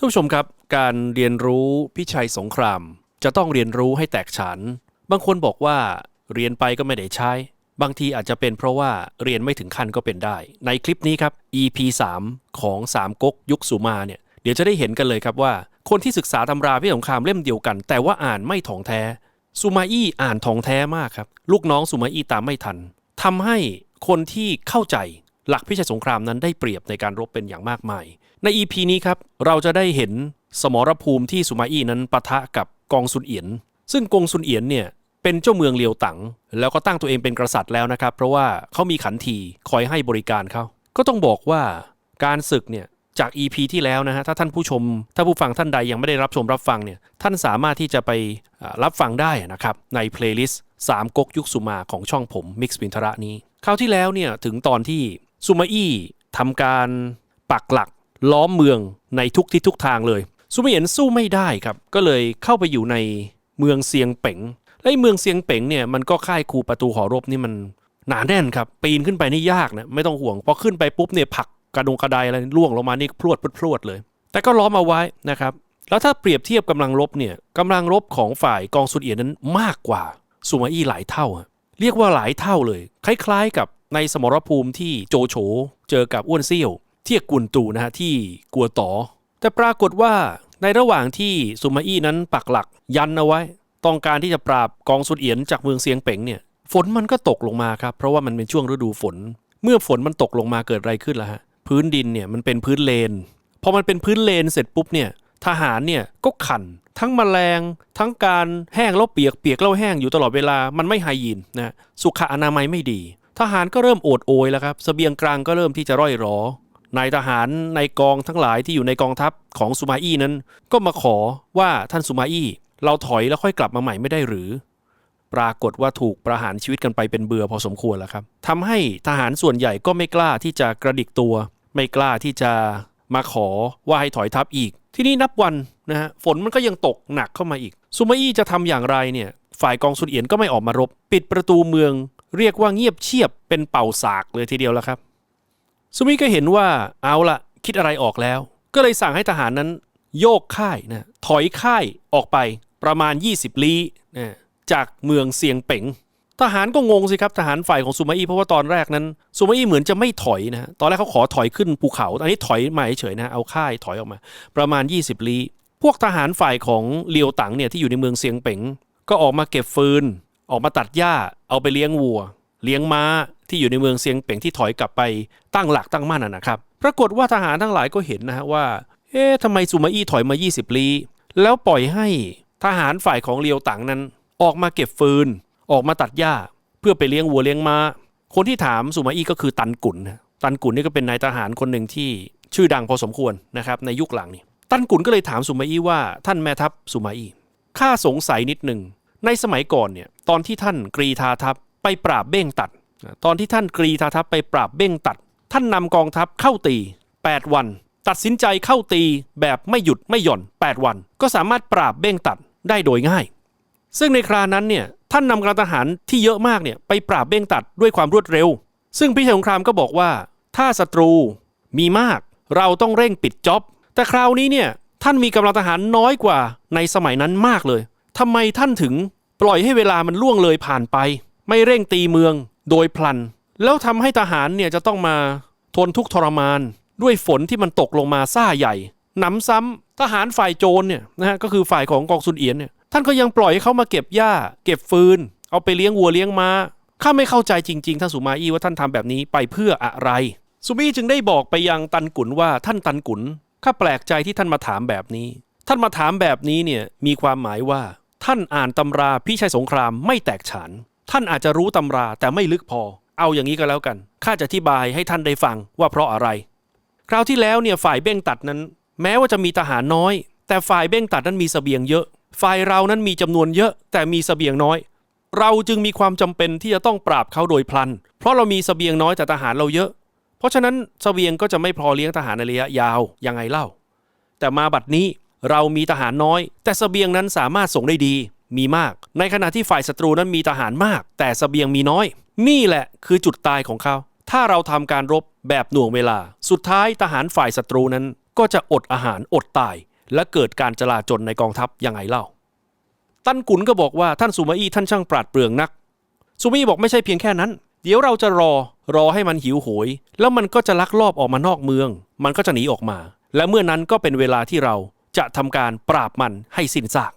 ท่านผู้ชมครับ การเรียนรู้พิชัยสงคราม จะต้องเรียนรู้ให้แตกฉาน บางคนบอกว่าเรียนไปก็ไม่ได้ใช้ บางทีอาจจะเป็นเพราะว่าเรียนไม่ถึงขั้นก็เป็นได้ ในคลิปนี้ครับ EP 3 ของสามก๊กยุคสุมาเนี่ยเดี๋ยวจะได้เห็นกันเลยครับว่า คนที่ศึกษาตำราพิสงครามเล่มเดียวกัน แต่ว่าอ่านไม่ถ่องแท้สุมาอี้อ่านถ่องแท้มากครับลูกน้องสุมาอี้ตามไม่ทันทำให้คนที่เข้าใจหลักพิชัยสงครามนั้นได้เปรียบในการรบเป็นอย่างมากมาย ใน EP นี้ครับเราจะได้เห็นสมรภูมิที่สุมาอี้นั้นปะทะกับกองซุนเอียน ซึ่งกองซุนเอียนเนี่ยเป็นเจ้าเมืองเลียวตังแล้วก็ตั้งตัวเองเป็นกษัตริย์แล้วนะครับ เพราะว่าเขามีขันทีคอยให้บริการเขาก็ต้องบอกว่าการศึกเนี่ยจาก EP ที่แล้วนะฮะถ้าท่านผู้ชม ถ้าผู้ฟังท่านใดยังไม่ได้รับชมรับฟังเนี่ยท่านสามารถที่จะไปรับฟังได้นะครับในเพลย์ลิสต์สามก๊กยุคสุมาของช่องผมมิกซ์บินทระนี้คราวที่แล้วเนี่ยถึงตอนที่ซูมาอี้ทำการปักหลัก ล้อมเมืองในทุกทิศทุกทางเลย ซูมาเอียนสู้ไม่ได้ครับ ก็เลยเข้าไปอยู่ในเมืองเซียงเป๋งและเมืองเซียงเป๋งเนี่ยมันก็ค่ายคูประตูหอรบนี่มันหนาแน่นครับ ปีนขึ้นไปนี่ยากนะไม่ต้องห่วงพอขึ้นไปปุ๊บเนี่ยผักกระดงกระไดอะไรล่วงลงมานี่พรวดพรวดเลย แต่ก็ล้อมเอาไว้นะครับแล้วถ้าเปรียบเทียบกำลังรบเนี่ยกำลังรบของฝ่ายกองสุนเอียนนั้นมากกว่าซูมาอี้หลายเท่า เรียกว่าหลายเท่าเลย คล้ายๆ กับในสมรภูมิที่โจโฉเจอกับอ้วนเซี่ยว ทียกุนตูนะฮะที่กัวตอแต่ปรากฏว่าในระหว่างที่ซูมาอี้นั้นปักหลักยันเอาไว้ ต้องการที่จะปราบกองสุนเอียนจากเมืองเซียงเป๋งเนี่ยฝนมันก็ตกลงมาครับ เพราะว่ามันเป็นช่วงฤดูฝน เมื่อฝนมันตกลงมาเกิดอะไรขึ้นล่ะฮะพื้นดินเนี่ยมันเป็นพื้นเลนพอมันเป็นพื้นเลนเสร็จปุ๊บเนี่ยทหารเนี่ยก็ขันทั้งแมลง ทั้งการแห้งแล้วเปียกเปียกแล้วแห้งอยู่ตลอดเวลามันไม่ไฮยีนนะสุขอนามัยไม่ดี ทหารก็เริ่มโอดโอยแล้วครับเสบียงกลางก็เริ่มที่จะร่อยรอ นายทหารในกองทั้งหลายที่อยู่ในกองทัพของสุมาอี้นั้น ก็มาขอว่าท่านสุมาอี้เราถอยแล้วค่อยกลับมาใหม่ไม่ได้หรือ ปรากฏว่าถูกประหารชีวิตกันไปเป็นเบื่อพอสมควรแล้วครับทำให้ทหารส่วนใหญ่ก็ไม่กล้าที่จะกระดิกตัว ไม่กล้าที่จะมาขอว่าให้ถอยทัพอีก ที่นี่นับวันนะฮะฝนมันก็ยังตกหนักเข้ามาอีกซูมาอี้จะทำอย่างไรเนี่ย ฝ่ายกองสุนเอียนก็ไม่ออกมารบ ปิดประตูเมือง เรียกว่าเงียบเชียบเป็นเป่าสากเลยทีเดียวแล้วครับ ซูมิก็เห็นว่าเอาละคิดอะไรออกแล้ว ก็เลยสั่งให้ทหารนั้น โยกค่ายนะถอยค่ายออกไปประมาณ 20 ลี้นะจากเมืองเซียงเป๋งทหารก็งงสิครับทหารฝ่ายของซูมาอี้เพราะว่าตอนแรกนั้นซูมาอี้เหมือนจะไม่ถอยนะตอนแรกเขาขอถอยขึ้นภูเขาตอนนี้ถอยมาเฉยๆนะเอาค่ายถอยออกมา ประมาณ 20 ลี้พวกทหารฝ่ายของเลียวตังเนี่ยที่อยู่ในเมืองเซียงเป๋งก็ออกมาเก็บฟืน ออกมาตัดหญ้าเอาไปเลี้ยงวัว เลี้ยงม้า ที่อยู่ในเมืองเซียงเป๋งที่ถอยกลับไปตั้งหลักตั้งมั่นนะนะครับ ปรากฏว่าทหารทั้งหลายก็เห็นนะฮะว่า เอ๊ะทำไมซูมาอี้ถอยมา 20 ลี้ แล้วปล่อยให้ทหารฝ่ายของเลียวตังนั้น ออกมาเก็บฟืน ออกมาตัดหญ้า เพื่อไปเลี้ยงวัวเลี้ยงม้า คนที่ถามซูมาอี้ก็คือตันกุนนะตันกุนนี่ก็เป็นนายทหารคนหนึ่งที่ชื่อดังพอสมควรนะครับในยุคหลังนี่ตันกุนก็เลยถามซูมาอี้ว่าท่านแม่ทัพซูมาอี้ข้าสงสัยนิดหนึ่งในสมัยก่อนเนี่ยตอนที่ท่านกรีธาทัพไปปราบเบ้งตัด ตอนที่ท่านกรีธาทัพไปปราบเบ้งตัด ท่านนำกองทัพเข้าตี 8 วัน ตัดสินใจเข้าตีแบบไม่หยุดไม่หย่อน 8 วัน ก็สามารถปราบเบ้งตัดได้โดยง่าย ซึ่งในครานั้นเนี่ยท่านนำกำลังทหารที่เยอะมากเนี่ยไปปราบเบ้งตัดด้วยความรวดเร็ว ซึ่งพิชัยสงครามก็บอกว่า ถ้าศัตรูมีมาก เราต้องเร่งปิดจ็อบแต่คราวนี้เนี่ยท่านมีกำลังทหารน้อยกว่าในสมัยนั้นมากเลยทำไมท่านถึงปล่อยให้เวลามันล่วงเลยผ่านไป ไม่เร่งตีเมืองโดยพลัน แล้วทำให้ทหารเนี่ยจะต้องมาทนทุกข์ทรมาน ด้วยฝนที่มันตกลงมาซ่าใหญ่หนำซ้ำทหารฝ่ายโจรเนี่ยนะฮะก็คือฝ่ายของกองซุนเอียนเนี่ยท่านก็ยังปล่อยให้เขามาเก็บหญ้า เก็บฟืน เอาไปเลี้ยงวัวเลี้ยงม้าข้าไม่เข้าใจจริงๆท่านสุมาอี้ว่าท่านทำแบบนี้ไปเพื่ออะไรสุมาอี้จึงได้บอกไปยังตันกุนว่าท่านตันกุนข้าแปลกใจที่ท่านมาถามแบบนี้ ท่านมาถามแบบนี้เนี่ยมีความหมายว่า ท่านอ่านตำราพิชัยสงครามไม่แตกฉาน ท่านอาจจะรู้ตำราแต่ไม่ลึกพอ เอาอย่างนี้ก็แล้วกัน ข้าจะอธิบายให้ท่านได้ฟังว่าเพราะอะไร คราวที่แล้วเนี่ยฝ่ายเบ้งตัดนั้น แม้ว่าจะมีทหารน้อย แต่ฝ่ายเบ้งตัดนั้นมีเสบียงเยอะ ฝ่ายเรานั้นมีจำนวนเยอะแต่มีเสบียงน้อย เราจึงมีความจำเป็นที่จะต้องปราบเขาโดยพลัน เพราะเรามีเสบียงน้อยแต่ทหารเราเยอะ เพราะฉะนั้นเสบียงก็จะไม่พอเลี้ยงทหารในระยะยาวยังไงเล่า แต่มาบัดนี้เรามีทหารน้อย แต่เสบียงนั้นสามารถส่งได้ดี มีมาก ในขณะที่ฝ่ายศัตรูนั้นมีทหารมาก แต่เสบียงมีน้อย นี่แหละคือจุดตายของเขา ถ้าเราทำการรบแบบหน่วงเวลา สุดท้ายทหารฝ่ายศัตรูนั้น ก็จะอดอาหารอดตาย และเกิดการจลาจลในกองทัพยังไงเล่าตันกุนก็บอกว่าท่านสุมาอี้ท่านช่างปราดเปรื่องนักสุมาอี้บอกไม่ใช่เพียงแค่นั้น เดี๋ยวเราจะรอรอให้มันหิวโหย แล้วมันก็จะลักลอบออกมานอกเมือง มันก็จะหนีออกมา และเมื่อนั้นก็เป็นเวลาที่เราจะทำการปราบมันให้สิ้นซาก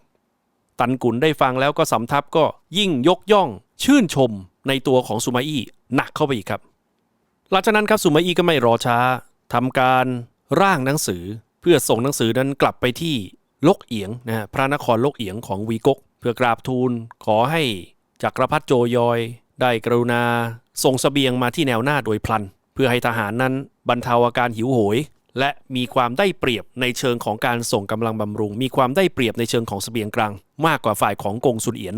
ตันกุนได้ฟังแล้วก็สำทับก็ยิ่งยกย่อง ชื่นชมในตัวของสุมาอี้หนักเข้าไปอีกครับ หลังจากนั้นครับสุมาอี้ก็ไม่รอช้าทำการร่างหนังสือ เพื่อส่งหนังสือนั้นกลับไปที่ลกเอียงนะพระนครลกเอียงของวีกก เพื่อกราบทูลขอให้จักรพรรดิโจยอย ได้กรุณาส่งเสบียงมาที่แนวหน้าโดยพลัน เพื่อให้ทหารนั้นบรรเทาอาการหิวโหย และมีความได้เปรียบในเชิงของการส่งกำลังบำรุง มีความได้เปรียบในเชิงของเสบียงกลาง มากกว่าฝ่ายของกงสุนเอียน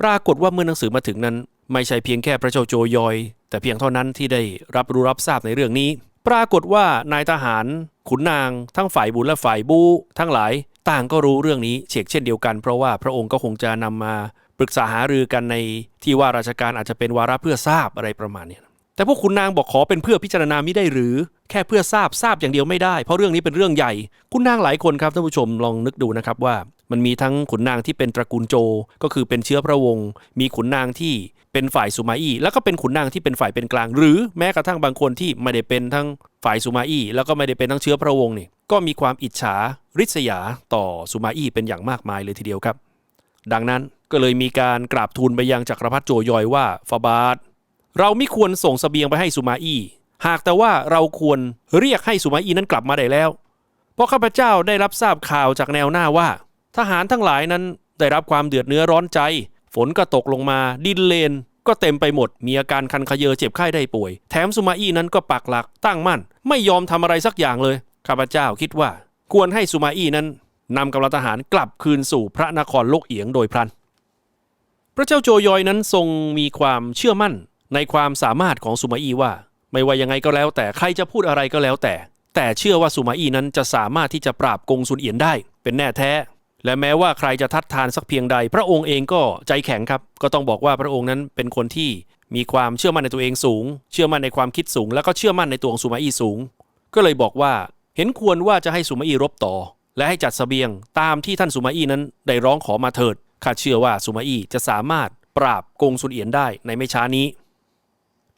ปรากฏว่าเมื่อหนังสือมาถึงนั้น ไม่ใช่เพียงแค่พระเจ้าโจยอย แต่เพียงเท่านั้นที่ได้รับรู้รับทราบในเรื่องนี้ ปรากฏว่านายทหาร ขุนนาง ทั้งฝ่ายบุญและฝ่ายบูทั้งหลายต่างก็รู้เรื่องนี้เฉกเช่นเดียวกัน เพราะว่าพระองค์ก็คงจะนำมาปรึกษาหารือกันในที่ว่าราชการอาจจะเป็นวาระเพื่อทราบอะไรประมาณนี้แต่พวกขุนนางบอกขอเป็นเพื่อพิจารณามิได้หรือ แค่เพื่อทราบทราบอย่างเดียวไม่ได้ เพราะเรื่องนี้เป็นเรื่องใหญ่ขุนนางหลายคนครับท่านผู้ชมลองนึกดูนะครับว่า มันมีทั้งขุนนางที่เป็นตระกูลโจ ก็คือเป็นเชื้อพระวงศ์มีขุนนางที่เป็นฝ่ายสุมาอี้แล้วก็เป็นขุนนางที่เป็นฝ่ายเป็นกลาง หรือแม้กระทั่งบางคนที่ไม่ได้เป็นทั้งฝ่ายสุมาอี้แล้วก็ไม่ได้เป็นทั้งเชื้อพระวงศ์นี่ก็มีความอิจฉาริษยาต่อสุมาอี้เป็นอย่างมากมายเลยทีเดียวครับ ดังนั้นก็เลยมีการกราบทูลไปยังจักรพรรดิโจยอยว่าฟาบาทเราไม่ควรส่งสเสบียงไปให้สุมาอี้ หากแต่ว่าเราควรเรียกให้สุมาอีนั้นกลับมาได้แล้ว เพราะข้าพเจ้าได้รับทราบข่าวจากแนวหน้าว่า ทหารทั้งหลายนั้นได้รับความเดือดเนื้อร้อนใจ ฝนก็ตกลงมาดินเลน ก็เต็มไปหมด มีอาการคันขยเยอเจ็บไข้ได้ป่วย แถมสุมาอี้นั้นก็ปักหลักตั้งมั่น ไม่ยอมทำอะไรสักอย่างเลย ข้าพเจ้าคิดว่า ควรให้สุมาอี้นั้นนำกำลังทหารกลับคืนสู่พระนครโลกเอียงโดยพลัน พระเจ้าโจยอยนั้นทรงมีความเชื่อมั่นในความสามารถของสุมาอี้ว่า ไม่ว่ายังไงก็แล้วแต่ใครจะพูดอะไรก็แล้วแต่ แต่เชื่อว่าสุมาอี้นั้นจะสามารถที่จะปราบกงสุนเอียนได้ เป็นแน่แท้ และแม้ว่าใครจะทัดทานสักเพียงใด พระองค์เองก็ใจแข็งครับ ก็ต้องบอกว่าพระองค์นั้นเป็นคนที่มีความเชื่อมั่นในตัวเองสูง เชื่อมั่นในความคิดสูง แล้วก็เชื่อมั่นในตัวของสุมาอี้สูง ก็เลยบอกว่าเห็นควรว่าจะให้สุมาอี้รบต่อ และให้จัดเสบียงตามที่ท่านสุมาอี้นั้นได้ร้องขอมาเถิดข้าเชื่อว่าสุมาอี้จะสามารถปราบกงสุนเอียนได้ในไม่ช้านี้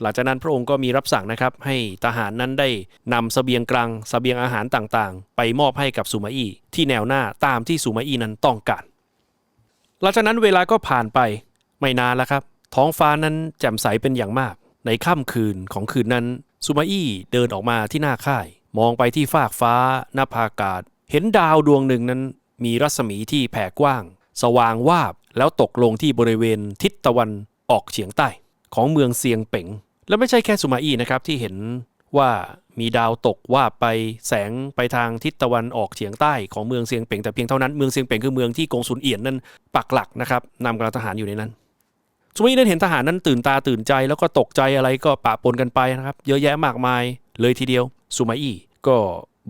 หลังจากนั้นพระองค์ก็มีรับสั่งนะครับให้ทหารนั้นได้นำเสบียงกลางเสบียงอาหารต่างๆ ไปมอบให้กับสุมาอี้ที่แนวหน้าตามที่สุมาอี้นั้นต้องการ หลังจากนั้นเวลาก็ผ่านไปไม่นานแล้วครับ ท้องฟ้านั้นแจ่มใสเป็นอย่างมาก ในค่ำคืนของคืนนั้นสุมาอี้เดินออกมาที่หน้าค่าย มองไปที่ฟากฟ้า หน้าภาอากาศ เห็นดาวดวงหนึ่งนั้น มีรัศมีที่แผ่กว้าง สว่างวาบแล้วตกลงที่บริเวณทิศตะวันออกเฉียงใต้ ของเมืองเซียงเป๋ง และไม่ใช่แค่สุมาอี้นะครับที่เห็นว่ามีดาวตกว่าไปแสงไปทางทิศตะวันออกเฉียงใต้ของเมืองเซียงเป๋งแต่เพียงเท่านั้นเมืองเซียงเป๋งคือเมืองที่กงสุนเอียนนั้นปักหลักนะครับนำกำลังทหารอยู่ในนั้นสุมาอี้นั้นเห็นทหารนั้นตื่นตาตื่นใจ แล้วก็ตกใจอะไรก็ปะปนกันไปนะครับ เยอะแยะมากมายเลยทีเดียวสุมาอี้ก็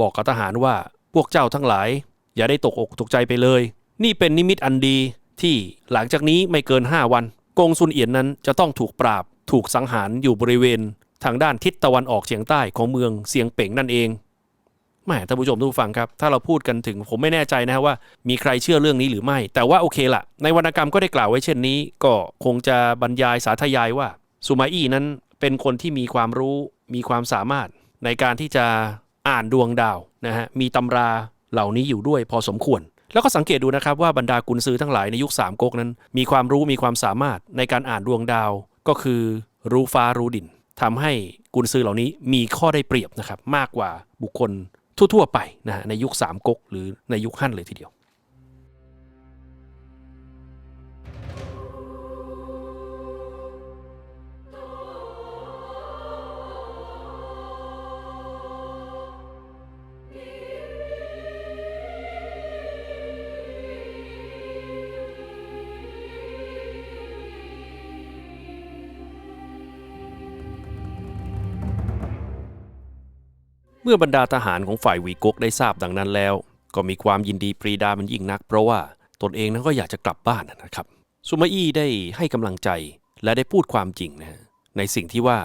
บอกกับทหารว่าพวกเจ้าทั้งหลาย อย่าได้ตกอกตกใจไปเลย นี่เป็นนิมิตอันดีที่หลังจากนี้ไม่เกิน 5 วัน กงซุนเอียนนั้นจะต้องถูกปราบ ถูกสังหารอยู่บริเวณทางด้านทิศตะวันออกเฉียงใต้ของเมืองเซียงเป๋งนั่นเองแหมท่านผู้ชมทุกฟังครับ ถ้าเราพูดกันถึงผมไม่แน่ใจนะฮะว่า มีใครเชื่อเรื่องนี้หรือไม่ แต่ว่าโอเคละในวรรณกรรมก็ได้กล่าวไว้เช่นนี้ ก็คงจะบรรยายสาธยายว่าสุมาอี้นั้นเป็นคนที่มีความรู้มีความสามารถในการที่จะอ่านดวงดาวนะฮะมีตำราเหล่านี้อยู่ด้วยพอสมควร แล้วก็สังเกตดูนะครับว่าบรรดากุนซือทั้งหลายในยุคสามก๊กนั้น มีความรู้มีความสามารถในการอ่านดวงดาว ก็คือรู้ฟ้ารู้ดินทำให้กุนซือเหล่านี้มีข้อได้เปรียบนะครับมากกว่าบุคคลทั่วๆไปนะฮะในยุคสามก๊กหรือในยุคฮั่นเลยทีเดียว เมื่อบรรดาทหารของฝ่ายวีกกได้ทราบดังนั้นแล้ว ก็มีความยินดีปรีดามันยิ่งนัก เพราะว่าตนเองนั้นก็อยากจะกลับบ้านนะครับสุมาอี้ได้ให้กำลังใจและได้พูดความจริงนะในสิ่งที่ว่า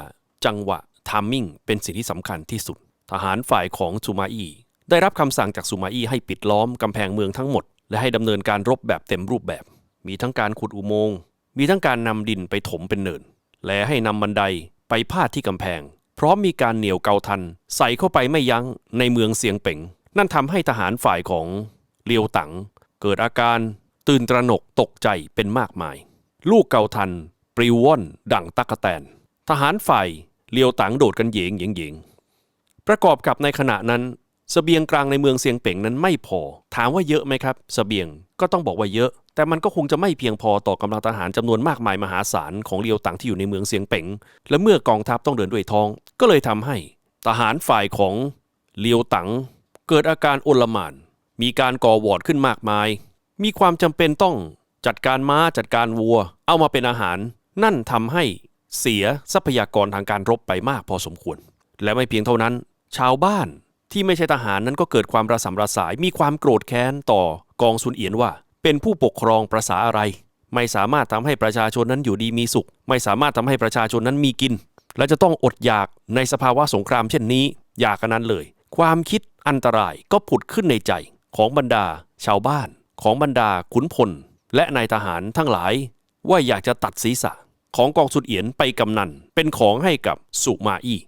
จังหวะทามมิ่งเป็นสิ่งที่สำคัญที่สุด ทหารฝ่ายของสุมาอี้ได้รับคำสั่งจากสุมาอี้ให้ปิดล้อมกำแพงเมืองทั้งหมด และให้ดำเนินการรบแบบเต็มรูปแบบ มีทั้งการขุดอุโมงค์มีทั้งการนำดินไปถมเป็นเนิน และให้นำบันไดไปพาดที่กำแพง พร้อมมีการเหนี่ยวเกาทัน ใส่เข้าไปไม่ยั้งในเมืองเสียงเป่ง นั่นทำให้ทหารฝ่ายของเลียวตังเกิดอาการตื่นตระหนกตกใจเป็นมากมาย ลูกเกาทัน ปริวว่อนดั่งตักกะแตน ทหารฝ่ายเลียวตังโดดกันเหยงเหยงเหยงประกอบกับในขณะนั้น เสบียงกลางในเมืองเซียงเป่งนั้นไม่พอ ถามว่าเยอะไหมครับเสบียงก็ต้องบอกว่าเยอะ แต่มันก็คงจะไม่เพียงพอต่อกำลังทหารจำนวนมากมายมหาศาลของเลียวตังที่อยู่ในเมืองเซียงเป่ง และเมื่อกองทัพต้องเดินด้วยท้อง ก็เลยทำให้ ทหารฝ่ายของเลียวตังเกิดอาการโอลหม่าน มีการก่อวอร์ดขึ้นมากมาย มีความจำเป็นต้องจัดการม้าจัดการวัว เอามาเป็นอาหาร นั่นทำให้เสียทรัพยากรทางการรบไปมากพอสมควร และไม่เพียงเท่านั้น ชาวบ้าน ที่ไม่ใช่ทหารนั้นก็เกิดความระสำระสายมีความโกรธแค้นต่อกองซุนเอียนว่า เป็นผู้ปกครองประษาอะไร ไม่สามารถทำให้ประชาชนนั้นอยู่ดีมีสุข ไม่สามารถทำให้ประชาชนนั้นมีกิน และจะต้องอดอยากในสภาวะสงครามเช่นนี้ อยากกันนั้นเลย ความคิดอันตรายก็ผุดขึ้นในใจของบรรดา ชาวบ้าน ของบรรดาขุนพล และนายทหารทั้งหลาย ว่าอยากจะตัดศีรษะของกองสุดเอียนไปกำนันเป็นของให้กับสุมาอี้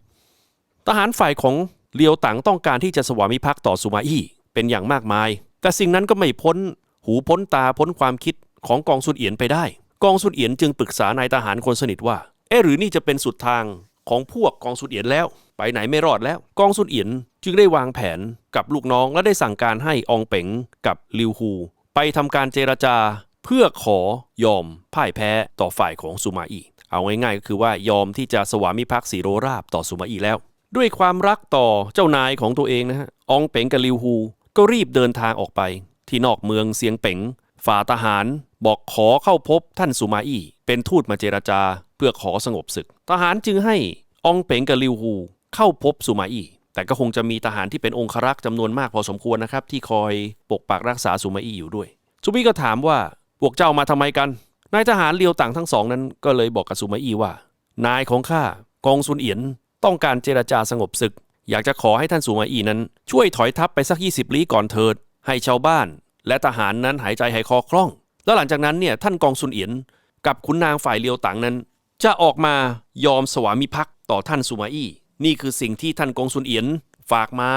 ทหารฝ่ายของ เลียวตังต้องการที่จะสวามิภักดิ์ต่อสุมาอี้เป็นอย่างมากมาย แต่สิ่งนั้นก็ไม่พ้น หูพ้นตาพ้นความคิดของกองสุดเอียนไปได้ กองสุดเอียนจึงปรึกษานายทหารคนสนิทว่า เอ๊ะหรือนี่จะเป็นสุดทางของพวกกองสุดเอียนแล้ว ไปไหนไม่รอดแล้ว กองสุดเอียนจึงได้วางแผนกับลูกน้องและได้สั่งการให้อองเป๋งกับลิวฮูไปทำการเจรจาเพื่อขอยอมพ่ายแพ้ต่อฝ่ายของสุมาอีเอาง่ายๆก็คือว่ายอมที่จะสวามิภักดิ์สีโรราบต่อสุมาอีแล้ว ด้วยความรักต่อเจ้านายของตัวเองนะฮะอองเป๋งกับลิวฮูก็รีบเดินทางออกไป ที่นอกเมืองเสียงเป๋งฝ่าทหารบอกขอเข้าพบท่านสุมาอี้เป็นทูตมาเจรจาเพื่อขอสงบศึก ทหารจึงให้อองเป๋งกับลิวฮูเข้าพบสุมาอี้แต่ก็คงจะมีทหารที่เป็นองครักษ์จำนวนมากพอสมควรนะครับ ที่คอยปกปักรักษาสุมาอี้อยู่ด้วยสุมี้ก็ถามว่าพวกเจ้ามาทำไมกันนายทหารเลียวต่างทั้งสองนั้นก็เลยบอกกับสุมาอี้ว่า นายของข้ากองซุนเอียน ต้องการเจรจาสงบศึก อยากจะขอให้ท่านสุมาอี้นั้น ช่วยถอยทัพไปสัก 20 ลี้ก่อนเถิด ให้ชาวบ้าน และทหารนั้นหายใจหายคอคล่อง แล้วหลังจากนั้นเนี่ยท่านกองซุนเอียนกับขุนนางฝ่ายเลียวตังนั้น จะออกมายอมสวามิภักดิ์ต่อท่านสุมาอี้นี่คือสิ่งที่ท่านกองซุนเอียนฝากมา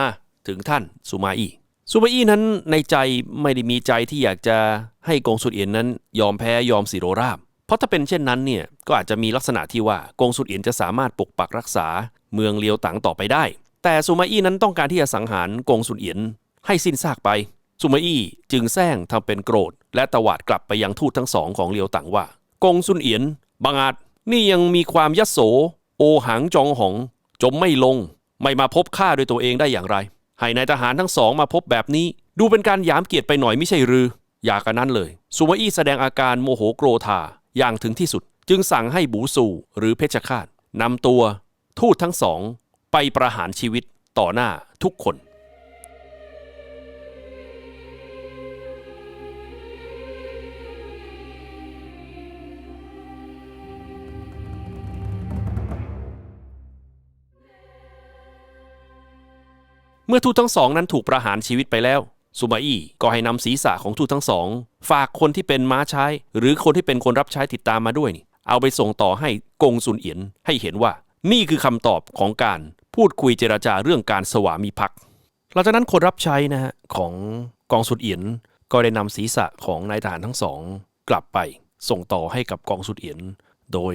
ถึงท่านสุมาอี้ซูเปอร์อี้นั้นในใจไม่ได้มีใจที่อยากจะให้กงสุดเอียนนั้น ยอมแพ้ยอมสิโรราบ เพราะถ้าเป็นเช่นนั้นเนี่ยก็อาจจะมีลักษณะที่ว่ากงสุดเอียนจะสามารถปกปักรักษาเมืองเลียวตังต่อไปได้ แต่ซูมาอี้นั้นต้องการที่จะสังหารกงสุดเอียนให้สิ้นซากไปซูมาอี้จึงแซงทำเป็นโกรธ และตวาดกลับไปยังทูตทั้งสองของเลียวตังว่า กงสุนเอียนบังอาจนี่ยังมีความยโส โอหังจองหอง จมไม่ลง ไม่มาพบข้าด้วยตัวเองได้อย่างไร ให้นายทหารทั้งสองมาพบแบบนี้ ดูเป็นการหยามเกียรติไปหน่อยไม่ใช่หรือ อย่ากันนั้นเลยสุมาอี้แสดงอาการโมโหโกรธา อย่างถึงที่สุด จึงสั่งให้บูสูหรือเพชฌฆาตนำตัว ทูตทั้งสอง ไปประหารชีวิตต่อหน้าทุกคนเมื่อทูตทั้งสองนั้นถูกประหารชีวิตไปแล้ว ซูมาอี้ก็ให้นำศีรษะของทูตทั้งสอง ฝากคนที่เป็นม้าใช้ หรือคนที่เป็นคนรับใช้ติดตามมาด้วยนี่เอาไปส่งต่อให้กงซุนเอียนให้เห็นว่า นี่คือคำตอบของการพูดคุยเจรจาเรื่องการสวามิภักดิ์หลังจากนั้นคนรับใช้นะฮะของกองสุดเอียนก็ได้นำศีรษะของนายทหารทั้งสอง กลับไป ส่งต่อให้กับกองสุดเอียนโดย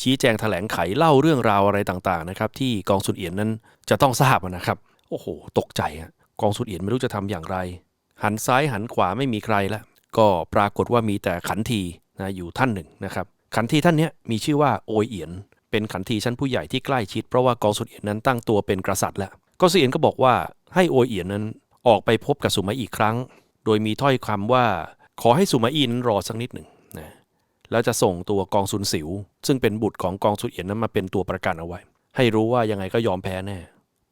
ชี้แจงแถลงไขเล่าเรื่องราวอะไรต่างๆนะครับที่กองสุดเอียนนั้นจะต้องทราบนะครับ โอ้โห ตกใจอะ กองสุดเอียนไม่รู้จะทำอย่างไร หันซ้ายหันขวาไม่มีใครละก็ปรากฏว่ามีแต่ขันทีนะอยู่ท่านหนึ่งนะครับขันทีท่านนี้มีชื่อว่าโอยเอียน เป็นขันทีชั้นผู้ใหญ่ที่ใกล้ชิดเพราะว่ากองสุดเอียนนั้นตั้งตัวเป็นกษัตริย์แล้วกองสุดเอียนก็บอกว่าให้โอยเอียนนั้นออกไปพบกับสุมาอีกครั้ง โดยมีถ้อยคำว่าขอให้สุมาอีนั้นรอสักนิดหนึ่งนะแล้วจะส่งตัวกองซุนสิว ซึ่งเป็นบุตรของกองสุดเอียนนั้นมาเป็นตัวประกันเอาไว้ ให้รู้ว่ายังไงก็ยอมแพ้แน่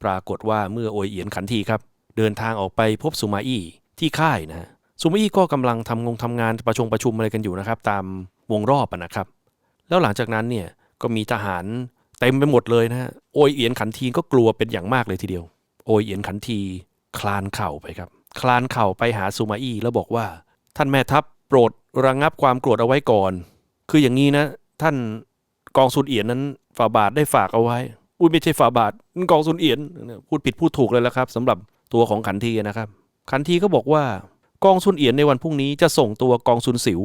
ปรากฏว่าเมื่อโอยเอียนขันทีครับ เดินทางออกไปพบสุมาอี้ที่ค่ายนะสุมาอี้ก็กำลังทำงงทำงานประชุมประชุมอะไรกันอยู่นะครับ ตามวงรอบนะครับ แล้วหลังจากนั้นเนี่ยก็มีทหารเต็มไปหมดเลยนะฮะโอยเอียนขันทีก็กลัวเป็นอย่างมากเลยทีเดียว โอยเอียนขันทีคลานเข่าไปครับ คลานเข่าไปหาซูมาอี้แล้วบอกว่า ท่านแม่ทัพโปรดระงงับความโกรธเอาไว้ก่อน คืออย่างนี้นะ ท่านกองซุนเอียนนั้นฝ่าบาทได้ฝากเอาไว้ อุ้ยไม่ใช่ฝ่าบาทนั่นกองซุนเอียนพูดผิดพูดถูกเลยแล้วครับสำหรับ ตัวของขันทีนะครับ ขันทีก็บอกว่ากองซุนเอียนในวันพรุ่งนี้จะส่งตัวกองซุนสิว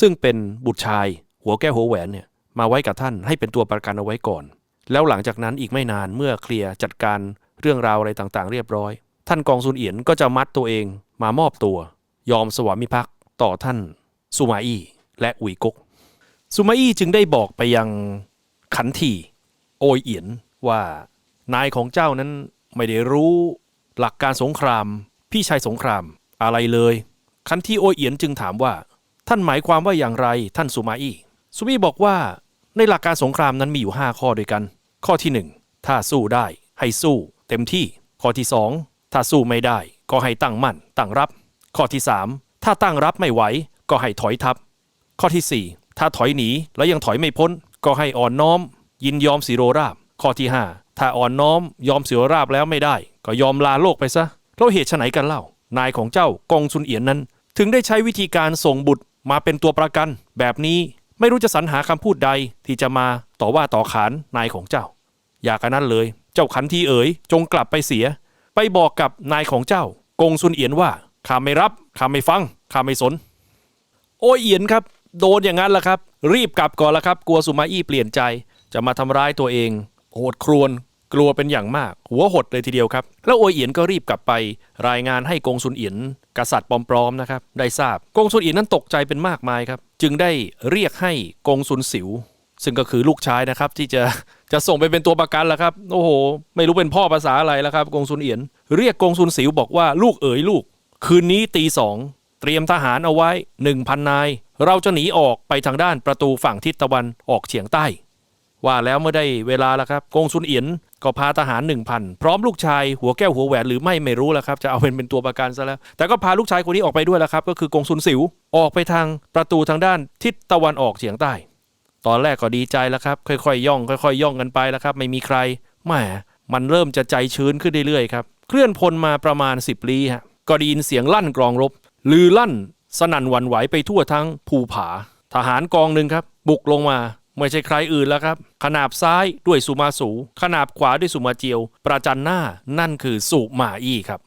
ซึ่งเป็นบุตรชาย หัวแก้วหัวแหวนเนี่ยมาไว้กับท่านให้เป็นตัวประกันเอาไว้ก่อน แล้วหลังจากนั้นอีกไม่นานเมื่อเคลียร์จัดการเรื่องราวอะไรต่างๆ เรียบร้อย ท่านกองซุนเอียนก็จะมัดตัวเองมามอบตัว ยอมสวามิภักดิ์ต่อท่านซูมาอี้และอุยกกซูมาอี้จึงได้บอกไปยังขันทีโอยเอียนว่านายของเจ้านั้นไม่ได้รู้ หลักการสงคราม พี่ชายสงคราม อะไรเลยขันที่โอเอียนจึงถามว่า ท่านหมายความว่าอย่างไรท่านซูมาอี้ซูมาอี้บอกว่า ในหลักการสงครามนั้นมีอยู่ 5 ข้อด้วยกัน ข้อที่ 1 ถ้าสู้ได้ ให้สู้ เต็มที่ ข้อที่ 2 ถ้าสู้ไม่ได้ ก็ให้ตั้งมั่น ตั้งรับ ข้อที่ 3 ถ้าตั้งรับไม่ไหว ก็ให้ถอยทับ ข้อทีสี่4 ถ้าถอยหนีแล้วยังถอยไม่พ้น ก็ให้อ่อนน้อม ยินยอมสิโรราบ ข้อที่ 5 ถ้าอ่อนน้อมยอมเสิโรราบแล้วไม่ได้ ก็ยอมลาโลกไปซะเพราะเหตุไฉนกันเล่า นายของเจ้ากองซุนเอียนนั้น ถึงได้ใช้วิธีการส่งบุตรมาเป็นตัวประกัน แบบนี้ไม่รู้จะสรรหาคำพูดใดที่จะมาต่อว่าต่อขานนายของเจ้า อย่ากันนั้นเลย เจ้าขันทีเอ๋ย จงกลับไปเสีย ไปบอกกับนายของเจ้ากงซุนเอียนว่าข้าไม่รับข้าไม่ฟังข้าไม่สน โอ้เอียนครับ โดนอย่างนั้นละครับ รีบกลับก่อนละครับ กลัวสุมาอี้เปลี่ยนใจ จะมาทำร้ายตัวเอง โหดครวญกลัวเป็นอย่างมาก หัวหดเลยทีเดียวครับ แล้วโอยเอียนก็รีบกลับไป รายงานให้กงซุนเอียนกษัตริย์ปลอมๆนะครับ ได้ทราบกงซุนเอียนนั้นตกใจเป็นมากมายครับ จึงได้เรียกให้กงซุนสิว ซึ่งก็คือลูกชายนะครับ ที่จะจะส่งไปเป็นตัวประกันแล้วครับ โอ้โห ไม่รู้เป็นพ่อภาษาอะไรแล้วครับกงซุนเอียน เรียกกงซุนสิวบอกว่าลูกเอ๋ยลูก คืนนี้ตีสองเตรียมทหารเอาไว้หนึ่งพันนาย เราจะหนีออกไปทางด้านประตูฝั่งทิศตะวันออกเฉียงใต้ ว่าแล้วเมื่อได้เวลาแล้วครับกงซุนเอียนก็พาทหารหนึ่งพันพร้อมลูกชายหัวแก้วหัวแหวนหรือไม่ไม่รู้แล้วครับ จะเอาเป็นเป็นตัวประกันซะแล้ว แต่ก็พาลูกชายคนนี้ออกไปด้วยแล้วครับ ก็คือกงซุนสิวออกไปทางประตูทางด้านทิศตะวันออกเฉียงใต้ ตอนแรกก็ดีใจแล้วครับ ค่อยๆ ย่อง ค่อยๆ ย่องกันไปแล้วครับ ไม่มีใครแหมมันเริ่มจะใจชื้นขึ้นเรื่อยๆครับเคลื่อนพลมาประมาณ 10ลี้ฮะก็ไดียินเสียงลั่นกรองรบลือลั่น สนั่นหวั่นไหวไปทั่วทั้งภูผา ทหารกองหนึ่งครับ บุกลงมา ไม่ใช่ใครอื่นแล้วครับ ขนาบซ้ายด้วยสุมาสู ขนาบขวาด้วยสุมาเจียว ประจันหน้านั่นคือสุมาอี้ครับ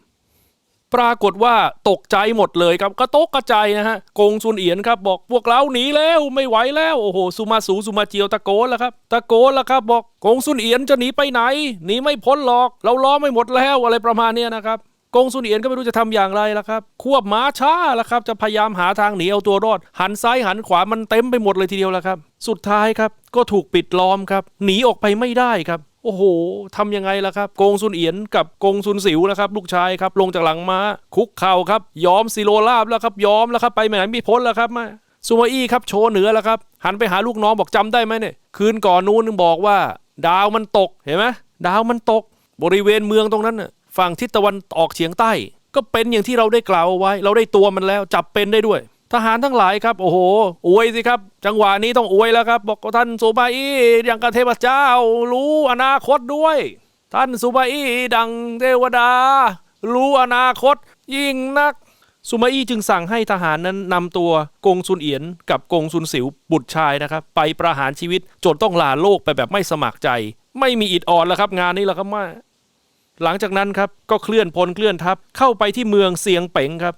ปรากฏว่าตกใจหมดเลยครับกระตกกระจายนะฮะกงซุนเอียนครับบอกพวกเราหนีแล้วไม่ไหวแล้วโอ้โหสุมาสูสุมาเจียวตะโกนแล้วครับ ตะโกนแล้วครับบอกกงซุนเอียนจะหนีไปไหนหนีไม่พ้นหรอก เราล้อไม่หมดแล้วอะไรประมาณเนี้ยนะครับ กงซุนเอียนก็ไม่รู้จะทำอย่างไรละครับ ควบม้าช้าล้วครับ จะพยายามหาทางหนีเอาตัวรอด หันซ้ายหันขวามันเต็มไปหมดเลยทีเดียวล้วครับ สุดท้ายครับก็ถูกปิดล้อมครับ หนีออกไปไม่ได้ครับโอ้โห ทำยังไงล่ะครับ กงซุนเอียนกับกงซุนสิวนะครับ ลูกชายครับ ลงจากหลังม้า คุกเข่าครับ ยอมซิโรลาบแล้วครับ ยอมแล้วครับ ไปไหนไม่พ้นแล้วครับมาซูมาอี้ครับ โชว์เหนือแล้วครับ หันไปหาลูกน้องบอกจำได้ไหมเนี่ย คืนก่อนนู้นบอกว่า ดาวมันตก เห็นไหมดาวมันตก บริเวณเมืองตรงนั้นน่ะ ฝั่งทิศตะวันออกเฉียงใต้ ก็เป็นอย่างที่เราได้กล่าวไว้ เราได้ตัวมันแล้วจับเป็นได้ด้วย ทหารทั้งหลายครับ โอ้โห อวยสิครับ จังหวะนี้ต้องอวยแล้วครับ บอกท่านสุมาอี้อย่างกับเทพเจ้า รู้อนาคตด้วย ท่านสุมาอี้ดังเทวดา รู้อนาคต ยิ่งนักสุมาอี้จึงสั่งให้ทหารนั้นนำตัวกงซุนเอียนกับกงซุนสิวบุตรชายนะครับ ไปประหารชีวิตจนต้องลาโลกไปแบบไม่สมัครใจ ไม่มีอิดอ่อนแล้วครับงานนี้แหละครับมา หลังจากนั้นครับก็เคลื่อนพลเคลื่อนทัพเข้าไปที่เมืองเซียงเป๋งครับ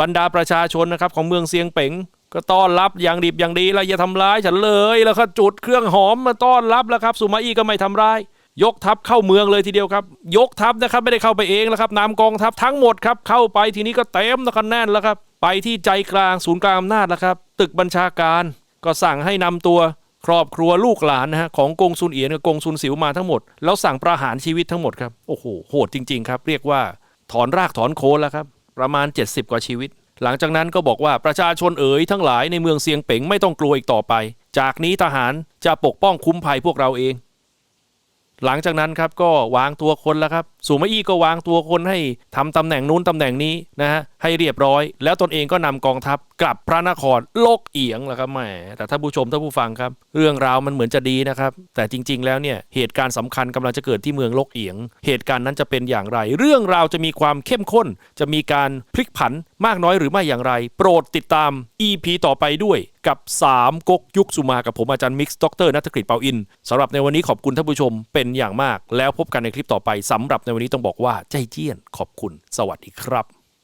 บรรดาประชาชนนะครับของเมืองเซียงเป๋ง ก็ต้อนรับอย่างดีอย่างดีแล้วอย่าทำร้ายฉันเลยแล้วก็จุดเครื่องหอมมาต้อนรับแล้วครับสุมาอี้ก็ไม่ทำร้าย ยกทัพเข้าเมืองเลยทีเดียวครับ ยกทัพนะครับไม่ได้เข้าไปเองแล้วครับนำกองทัพทั้งหมดครับเข้าไปทีนี้ก็เต็มแล้วก็แน่นแล้วครับ ไปที่ใจกลางศูนย์กลางอำนาจแล้วครับ ตึกบัญชาการก็สั่งให้นำตัว ครอบครัวลูกหลานนะฮะของกงซุนเอียนกับกงซุนสิวมาทั้งหมด แล้วสั่งประหารชีวิตทั้งหมดครับโอ้โหโหดจริง ๆ ครับ เรียกว่าถอนรากถอนโคนแล้วครับประมาณ 70 กว่าชีวิต หลังจากนั้นก็บอกว่าประชาชนเอ๋ยทั้งหลายในเมืองเซียงเป๋งไม่ต้องกลัวอีกต่อไป จากนี้ทหารจะปกป้องคุ้มภัยพวกเราเอง หลังจากนั้นครับก็วางตัวคนแล้วครับ สูมาอี้ก็วางตัวคนให้ทำตำแหน่งนู้นตำแหน่งนี้นะฮะให้เรียบร้อย แล้วตนเองก็นำกองทัพกลับพระนครโลกเอียงแล้วครับแหมแต่ท่านผู้ชมท่านผู้ฟังครับ เรื่องราวมันเหมือนจะดีนะครับ แต่จริง ๆ แล้วเนี่ยเหตุการณ์สำคัญกำลังจะเกิดที่เมืองโลกเอียง เหตุการณ์นั้นจะเป็นอย่างไร เรื่องราวจะมีความเข้มข้น จะมีการพลิกผันมากน้อยหรือไม่อย่างไร โปรดติดตาม EP ต่อไปด้วยกับ 3ก๊กยุคสุมากับผมอาจารย์มิกซ์ดรนัทกฤษเปาอินสำหรับในวันนี้ขอบคุณท่านผู้ชมเป็นอย่างมาก แล้วพบกันในคลิปต่อไปสำหรับในวันนี้ต้องบอกว่าใจเจี้ยนขอบคุณสวัสดีครับ